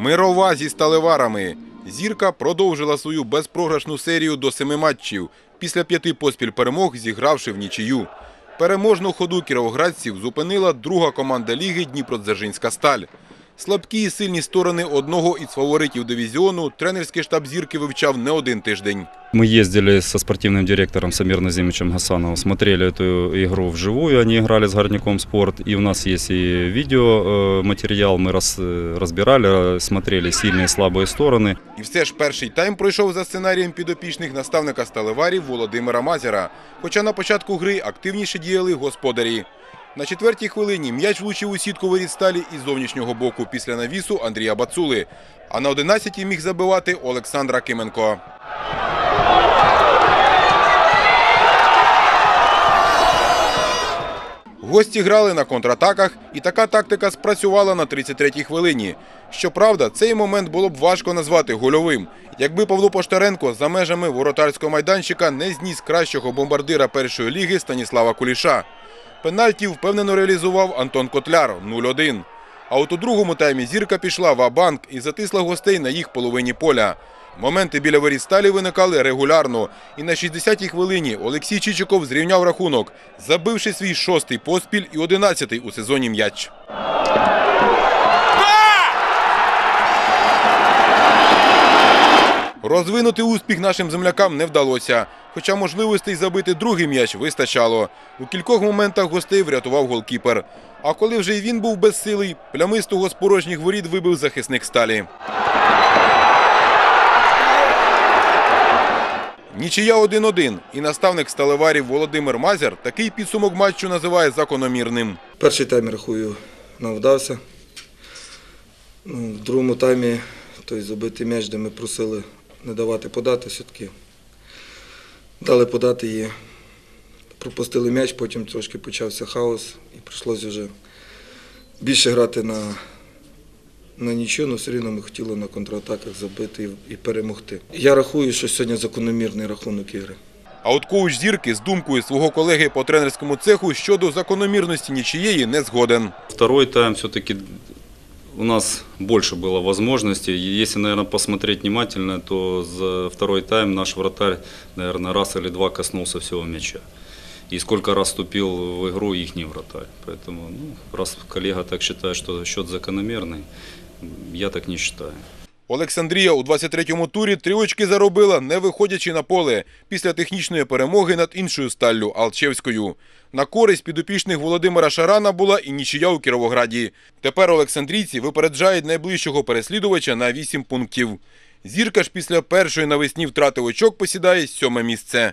Мирова зі сталеварами. Зірка продовжила свою безпрограшну серію до семи матчів. Після п'яти поспіль перемог зігравши в нічию. Переможну ходу кіровоградців зупинила друга команда ліги Дніпродзержинська сталь. Слабкі і сильні сторони одного із фаворитів дивізіону тренерський штаб зірки вивчав не один тиждень. Мы ездили со спортивным директором Самир Назимовичем Гасановым, смотрели эту игру вживую, они играли с Горняком Спорт, и у нас есть и видеоматериал, мы раз- э, разбирали, э, смотрели сильные и слабые стороны. І все ж перший тайм пройшов за сценарієм підопічних наставника сталеварів Володимира Мазяра. Хоча на початку гри активніше діяли господарі. На четвертій хвилині м'яч влучив у сітку воріт сталі із зовнішнього боку після навісу Андрія Бацули. А на 11-й міг забивати Олександра Акименко. Гості грали на контратаках, і така тактика спрацювала на 33-й хвилині. Щоправда, цей момент було б важко назвати гольовим, якби Павло Поштаренко за межами воротарського майданчика не зніс кращого бомбардира першої ліги Станіслава Куліша. Пенальті впевнено реалізував Антон Котляр 0-1. А от у другому таймі зірка пішла в Абанк і затисла гостей на їх половині поля. Моменти біля воріт сталі виникали регулярно. І на 60-й хвилині Олексій Чичиков зрівняв рахунок, забивши свій шостий поспіль і одинадцятий у сезоні м'яч. Розвинути успіх нашим землякам не вдалося, хоча можливостей забити другий м'яч вистачало. У кількох моментах гостей врятував голкіпер. А коли вже й він був безсилий, плямистого з порожніх воріт вибив захисник сталі. Нічия 1-1. І наставник сталеварів Володимир Мазяр такий підсумок матчу називає закономірним. Перший тайм, рахую, нам вдався. Ну, в другому таймі той забитий м'яч, де ми просили не давати подати, все-таки дали подати і пропустили м'яч, потім трошки почався хаос прийшлося вже більше грати на, на нічого, але все рівно ми хотіли на контратаках забити і, і перемогти. Я рахую, що сьогодні закономірний рахунок ігри. А от коуч зірки з думкою свого колеги по тренерському цеху щодо закономірності нічиєї не згоден. Второй тайм все-таки у нас больше было возможностей. И Если, наверное, посмотреть внимательно, то за второй тайм наш вратарь, наверное, раз или два коснулся всего мяча. И сколько раз вступил в игру их вратарь. Поэтому, ну, раз коллега так считает, что счет закономерный, я так не считаю. Олександрія у 23-му турі три очки заробила, не виходячи на поле, після технічної перемоги над іншою сталлю Алчевською. На користь підопічних Володимира Шарана була і нічия у Кіровограді. Тепер олександрійці випереджають найближчого переслідувача на 8 пунктів. Зірка ж після першої навесні втрати очок посідає сьоме місце.